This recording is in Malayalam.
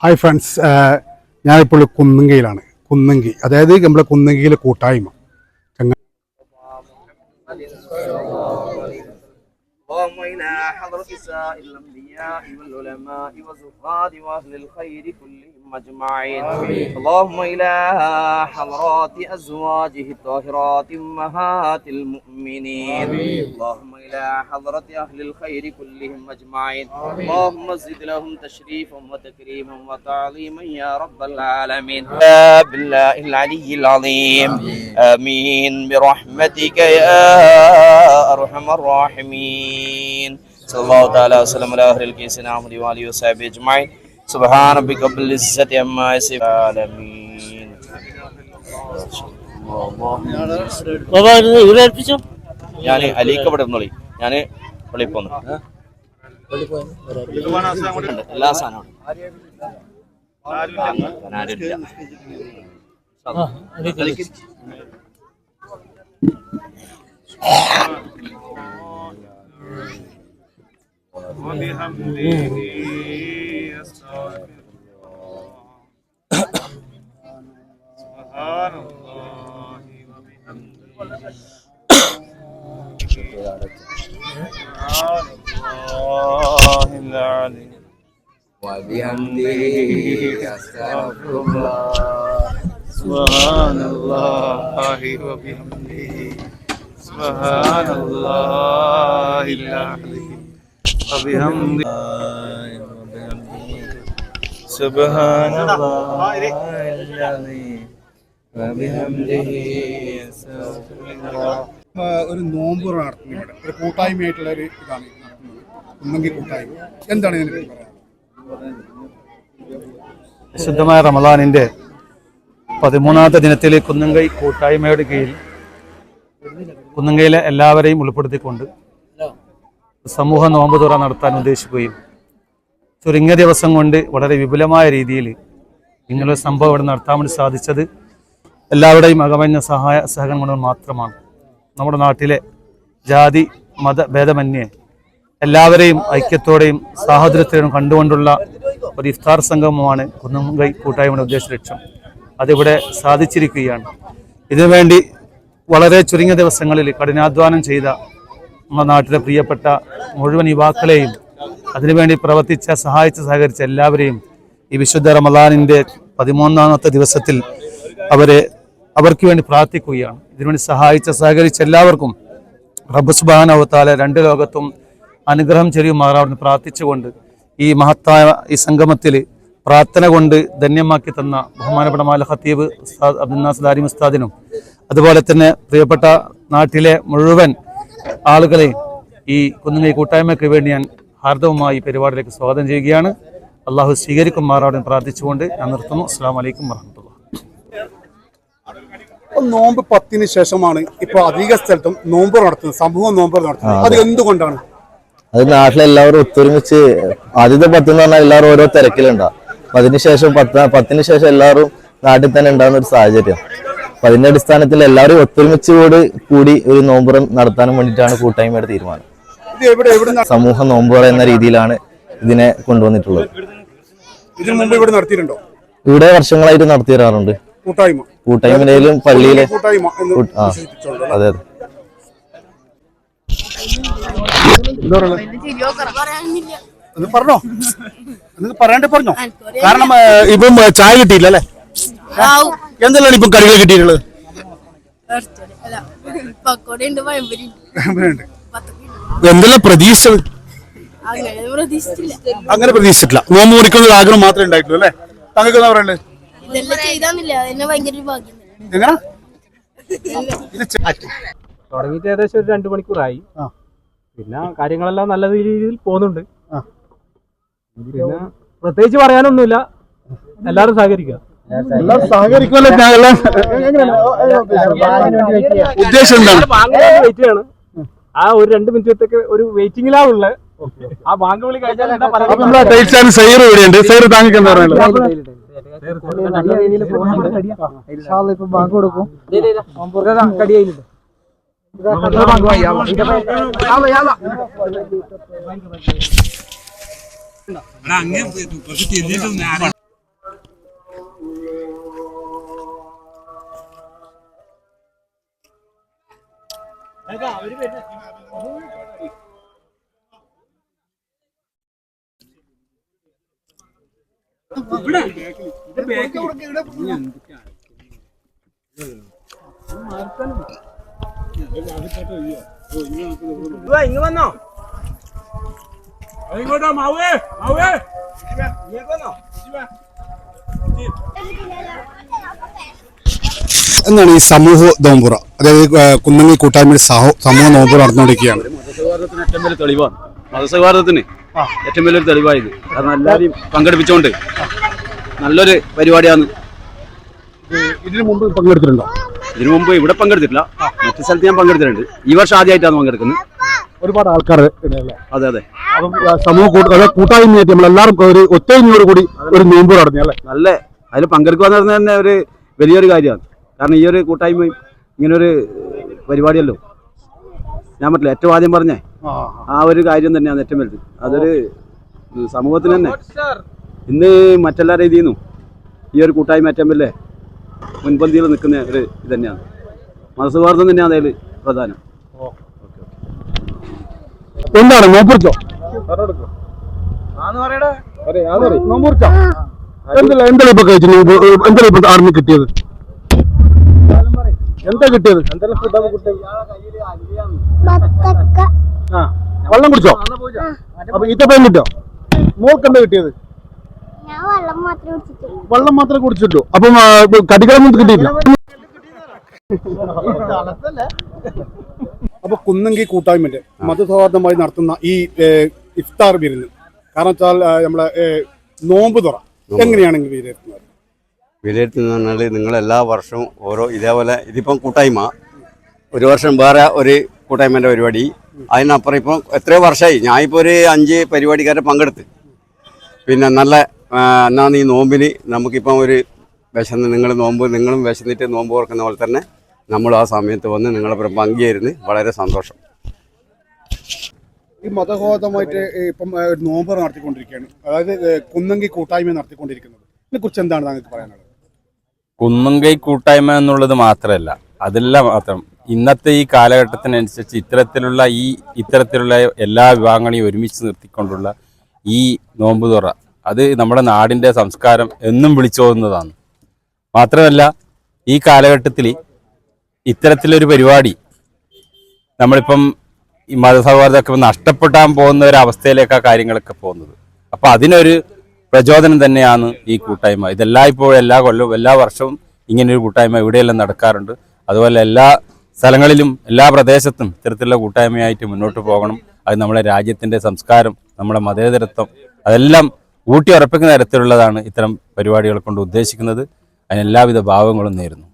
ഹായ് ഫ്രണ്ട്സ് ഞാനിപ്പോൾ കുന്നങ്കയിലാണ് കുന്നങ്കി അതായത് നമ്മളെ കുന്നങ്കിയിലെ കൂട്ടായ്മ ചങ്ങ اللهم إلى حضرة سائر الأنبياء والعلماء والزهاد وأهل الخير كلهم أجمعين. اللهم إلى حضرات أزواجه الطاهرات أمهات المؤمنين. اللهم إلى حضرة أهل الخير كلهم أجمعين. اللهم زد لهم تشريفا وتكريما وتعظيما يا رب العالمين. يا بالله العلي العظيم. آمين. برحمتك يا أرحم الراحمين. صلى الله تعالى وسلم على أهل الكيس نعمل وآله وصحبه أجمعين. سبحان ربك رب العزة عما يصفون العالمين ഞാൻ അലീക്ക ഇവിടെ ഇരുന്നോളി ഞാൻ പള്ളി പോന്നു എല്ലാ സാധനവും سبحان الله وبحمده سبحان الله العظيم وبحمده سبحان الله سبحان الله العظيم وبحمده أستغفر الله ഒരു നോമ്പ് നടത്തുന്നത് ഇവിടെ ഒരു കൂട്ടായ്മയായിട്ടുള്ള ഒരു ഇതാണ് നടത്തുന്നത് കുന്നങ്കി കൂട്ടായ്മ എന്താണ് ഇതിനെ പറ്റി പറയാൻ വിശുദ്ധമായ റമദാനിന്റെ പതിമൂന്നാമത്തെ ദിനത്തിലെ കുന്നങ്കൈ കൂട്ടായ്മയുടെ കീഴിൽ കുന്നങ്കയിലെ എല്ലാവരെയും ഉൾപ്പെടുത്തിക്കൊണ്ട് സമൂഹ നോമ്പ് തുറ നടത്താൻ ഉദ്ദേശിക്കുകയും ചുരുങ്ങിയ ദിവസം കൊണ്ട് വളരെ വിപുലമായ രീതിയിൽ ഇങ്ങനൊരു സംഭവം ഇവിടെ നടത്താൻ വേണ്ടി സാധിച്ചത് എല്ലാവരുടെയും അകമഞ്ഞ സഹായ സഹകരണം കൊണ്ട് മാത്രമാണ്. നമ്മുടെ നാട്ടിലെ ജാതി മത ഭേദമന്യേ എല്ലാവരെയും ഐക്യത്തോടെയും സാഹോദര്യത്തോടെയും കണ്ടുകൊണ്ടുള്ള ഒരു ഇഫ്താർ സംഗമമാണ് കുന്നുംകൈ കൂട്ടായ്മയുടെ ഉദ്ദേശ ലക്ഷ്യം. അതിവിടെ സാധിച്ചിരിക്കുകയാണ്. ഇതിനുവേണ്ടി വളരെ ചുരുങ്ങിയ ദിവസങ്ങളിൽ കഠിനാധ്വാനം ചെയ്ത നമ്മുടെ നാട്ടിലെ പ്രിയപ്പെട്ട മുഴുവൻ യുവാക്കളെയും അതിനുവേണ്ടി പ്രവർത്തിച്ച സഹായിച്ച സഹകരിച്ച എല്ലാവരെയും ഈ വിശുദ്ധ റമദാനിന്റെ പതിമൂന്നാമത്തെ ദിവസത്തിൽ അവരെ അവർക്ക് വേണ്ടി പ്രാർത്ഥിക്കുകയാണ്. ഇതിനുവേണ്ടി സഹായിച്ച സഹകരിച്ച എല്ലാവർക്കും റബ്ബ് സുബാനവത്താല രണ്ട് ലോകത്തും അനുഗ്രഹം ചെറിയുമാറാവുന്ന പ്രാർത്ഥിച്ചുകൊണ്ട് ഈ മഹത്തായ ഈ സംഗമത്തിൽ പ്രാർത്ഥന കൊണ്ട് ധന്യമാക്കി തന്ന ബഹുമാനപ്പെട്ട മാല ഖത്തീബ് ഉസ്താദ് അബ്ദുൽ നാസ് ദാരി ഉസ്താദിനും അതുപോലെ തന്നെ പ്രിയപ്പെട്ട നാട്ടിലെ മുഴുവൻ ആളുകളെ ഈ കുന്നുങ്ങൈ കൂട്ടായ്മയ്ക്ക് വേണ്ടി ഞാൻ ഹാർദവുമായി പരിപാടിയിലേക്ക് സ്വാഗതം ചെയ്യുകയാണ്. അള്ളാഹു സ്വീകരിക്കും മാറാടൻ പ്രാർത്ഥിച്ചുകൊണ്ട് ഞാൻ നിർത്തുന്നു. അസ്സാം വലൈക്കും വർഹമത്തുള്ള അപ്പോൾ നോമ്പ് പത്തിന് ശേഷമാണ് ഇപ്പൊ അധിക സ്ഥലത്തും നോമ്പ് നടത്തുന്നത്. സമൂഹ നോമ്പ് നടത്തുന്നത്. അത് എന്തുകൊണ്ടാണ്? അത് നാട്ടിലെല്ലാവരും ഒത്തൊരുമിച്ച് ആദ്യത്തെ പത്ത് എന്ന് പറഞ്ഞാൽ എല്ലാവരും ഓരോ തിരക്കിലുണ്ടാവും അപ്പൊ അതിനുശേഷം പത്ത് പത്തിന് ശേഷം എല്ലാവരും നാട്ടിൽ തന്നെ ഉണ്ടാകുന്ന ഒരു സാഹചര്യം. അപ്പൊ അതിന്റെ അടിസ്ഥാനത്തിൽ എല്ലാവരും ഒത്തൊരുമിച്ച് കൂടി കൂടി ഒരു നോമ്പുറം നടത്താനും വേണ്ടിയിട്ടാണ് കൂട്ടായ്മയുടെ തീരുമാനം. സമൂഹ നോമ്പ് എന്ന രീതിയിലാണ് ഇതിനെ കൊണ്ടുവന്നിട്ടുള്ളത്. ഇതിനു മുമ്പ് ഇവിടെ നടത്തിയിട്ടുണ്ടോ? ഇവിടെ വർഷങ്ങളായിട്ട് നടത്തി വരാറുണ്ട് കൂട്ടായ്മ. കൂട്ടായ്മയിലും പള്ളിയിലെ കൂട്ടായ്മ. അതെ അതെ. പറഞ്ഞോ? പറയാണ്ട് പറഞ്ഞോ? കാരണം ഇപ്പം ചായ കിട്ടിയില്ല അല്ലേ? എന്തെല്ലാം ഇപ്പം കറികൾ കിട്ടിയിട്ടുള്ളത്? പക്കോടയുണ്ട് പഴംപൊരി ഉണ്ട്. എന്തെല്ലാം പ്രതീക്ഷ അങ്ങനെ പ്രതീക്ഷിച്ചിട്ടില്ല. നോമ്പ് മുറിക്കുന്ന ആഗ്രഹം മാത്രമേ ഉണ്ടായിട്ടുള്ളൂ അല്ലേ? താങ്കൾക്ക് എന്താ. എങ്ങനെ? തുടങ്ങിയിട്ട് ഏകദേശം ഒരു രണ്ടു മണിക്കൂറായി. പിന്നെ കാര്യങ്ങളെല്ലാം നല്ല രീതിയിൽ പോകുന്നുണ്ട്. പിന്നെ പ്രത്യേകിച്ച് പറയാനൊന്നുമില്ല. എല്ലാവരും സഹകരിക്കുക. ഉദ്ദേശം എന്താണ്? വെയിറ്റ് ചെയ്യണം ആ ഒരു രണ്ട് മിനിറ്റത്തേക്ക് ഒരു വെയിറ്റിംഗിലാവുള്ള ഉള്ളത് ആ ബാങ്ക് വിളി കഴിഞ്ഞാൽ എന്താ ചാനൽ സൈർ ഇവിടെയുണ്ട്. സൈർ താങ്കൾക്ക് എന്താ പറയുന്നത് ഇങ്ങ് വന്നോ. ഇങ്ങോട്ടോ മാവേ മാവേ. വന്നോ. എന്താണ് ഈ സമൂഹ നോമ്പുറ? അതായത് കുന്നങ്ങി കൂട്ടായ്മയുടെ സഹോ- സമൂഹ നോമ്പുറ നടന്നുകൊണ്ടിരിക്കുകയാണ്. മതസൗഹാർദ്ദത്തിന് ഏറ്റവും വലിയ തെളിവാണ്. മതസൗഹാർദ്ദത്തിന് ഏറ്റവും വലിയൊരു തെളിവായത് കാരണം എല്ലാവരെയും പങ്കെടുപ്പിച്ചുകൊണ്ട് നല്ലൊരു പരിപാടിയാണ്. ഇതിനു മുമ്പ് പങ്കെടുത്തിട്ടുണ്ടോ? ഇതിനു മുമ്പ് ഇവിടെ പങ്കെടുത്തിട്ടില്ല. മറ്റു സ്ഥലത്ത് ഞാൻ പങ്കെടുത്തിട്ടുണ്ട്. ഈ വർഷം ആദ്യമായിട്ടാണ് പങ്കെടുക്കുന്നത്. ഒരുപാട് ആൾക്കാർ അതെ അതെ. അപ്പം സമൂഹ കൂട്ടായ്മയായിട്ട് നമ്മളെല്ലാവരും ഒരു ഒറ്റയിനോട് കൂടി ഒരു നോമ്പ് നടന്നു അല്ലേ? നല്ല അതിൽ പങ്കെടുക്കുക എന്ന് പറഞ്ഞാൽ തന്നെ ഒരു വലിയൊരു കാര്യമാണ്. കാരണം ഈ ഒരു കൂട്ടായ്മയും ഇങ്ങനൊരു പരിപാടിയല്ലോ. ഞാൻ പറ്റില്ല ഏറ്റവും ആദ്യം പറഞ്ഞേ. ആ ഒരു കാര്യം തന്നെയാണ് ഏറ്റവും വലുത്. അതൊരു സമൂഹത്തിന് തന്നെ. ഇന്ന് മറ്റെല്ലാ രീതിയിൽ നിന്നും ഈ ഒരു കൂട്ടായ്മ അറ്റമ്പല്ലേ മുൻപന്തിയിൽ നിൽക്കുന്ന ഒരു ഇത് തന്നെയാണ്. മതസൗഹാർദ്ദം തന്നെയാണ് അതിൽ പ്രധാനം. എന്താണ് നോമ്പുറിച്ചോ നോമ്പുറിച്ചോ എന്തല്ല എന്തെല്ലാം ഇപ്പൊ കഴിച്ചു എന്തല്ല ഇപ്പൊ ആർമി കിട്ടിയത്? എന്താ കിട്ടിയത്? വെള്ളം കുടിച്ചോ? അപ്പൊ ഈത്തപ്പഴം കിട്ടോ മോൾക്ക് എന്താ കിട്ടിയത്? വെള്ളം മാത്രമേ മാത്രമേ കുടിച്ചിട്ടു അപ്പം കടികളൊന്നും കിട്ടിയില്ല അപ്പൊ കുന്നങ്കി കൂട്ടായ്മന്റെ മതസൗഹാർദ്ദമായി നടത്തുന്ന ഈ ഇഫ്താർ വിരുന്ന്. കാരണം വെച്ചാൽ നമ്മളെ നോമ്പ് തുറ. എങ്ങനെയാണെങ്കിൽ വിലയിരുത്തുന്നത്? വിലയിരുത്തുന്ന പറഞ്ഞാൽ നിങ്ങൾ എല്ലാ വർഷവും ഓരോ ഇതേപോലെ ഇതിപ്പം കൂട്ടായ്മ. ഒരു വർഷം വേറെ ഒരു കൂട്ടായ്മന്റെ പരിപാടി. അതിനപ്പുറം ഇപ്പം എത്രയോ വർഷമായി. ഞാനിപ്പോൾ ഒരു അഞ്ച് പരിപാടിക്കാരെ പങ്കെടുത്ത്. പിന്നെ നല്ല എന്നാന്ന് ഈ നോമ്പിന് നമുക്കിപ്പം ഒരു വിശന്ന് നിങ്ങൾ നോമ്പ് നിങ്ങളും വിശന്നിട്ട് നോമ്പ് ഓർക്കുന്ന പോലെ തന്നെ നമ്മൾ ആ സമയത്ത് വന്ന് നിങ്ങളൊപ്പം പങ്കുചേരുന്ന് വളരെ സന്തോഷം. ഈ മതബോധമായിട്ട് ഇപ്പം ഒരു നോമ്പ് നടത്തിക്കൊണ്ടിരിക്കുകയാണ്. അതായത് കുന്നങ്കി കൂട്ടായ്മ നടത്തിക്കൊണ്ടിരിക്കുന്നത്. ഇതിനെ കുറിച്ച് എന്താണ് താങ്കൾക്ക് പറയാനുള്ളത്? കുന്നങ്കൈ കൂട്ടായ്മ എന്നുള്ളത് മാത്രമല്ല അതല്ല മാത്രം. ഇന്നത്തെ ഈ കാലഘട്ടത്തിനനുസരിച്ച് ഇത്തരത്തിലുള്ള ഈ ഇത്തരത്തിലുള്ള എല്ലാ വിഭാഗങ്ങളെയും ഒരുമിച്ച് നിർത്തിക്കൊണ്ടുള്ള ഈ നോമ്പ് തുറ അത് നമ്മുടെ നാടിന്റെ സംസ്കാരം എന്നും വിളിച്ചോതുന്നതാണ്. മാത്രമല്ല ഈ കാലഘട്ടത്തിൽ ഇത്തരത്തിലൊരു പരിപാടി നമ്മളിപ്പം ഈ മതസൗഹാർദ്ദമൊക്കെ നഷ്ടപ്പെട്ടാൻ പോകുന്ന ഒരു അവസ്ഥയിലേക്കാണ് കാര്യങ്ങളൊക്കെ പോകുന്നത്. അപ്പോൾ അതിനൊരു പ്രചോദനം തന്നെയാണ് ഈ കൂട്ടായ്മ. ഇതെല്ലാം ഇപ്പോൾ എല്ലാ കൊല്ലവും എല്ലാ വർഷവും ഇങ്ങനൊരു കൂട്ടായ്മ ഇവിടെയെല്ലാം നടക്കാറുണ്ട്. അതുപോലെ എല്ലാ സ്ഥലങ്ങളിലും എല്ലാ പ്രദേശത്തും ഇത്തരത്തിലുള്ള കൂട്ടായ്മയായിട്ട് മുന്നോട്ട് പോകണം. അത് നമ്മുടെ രാജ്യത്തിന്റെ സംസ്കാരം നമ്മുടെ മതേതരത്വം അതെല്ലാം ഊട്ടി ഉറപ്പിക്കുന്ന തരത്തിലുള്ളതാണ് ഇത്തരം പരിപാടികൾ കൊണ്ട് ഉദ്ദേശിക്കുന്നത്. അതിന് എല്ലാവിധ ഭാവങ്ങളും നേരുന്നു.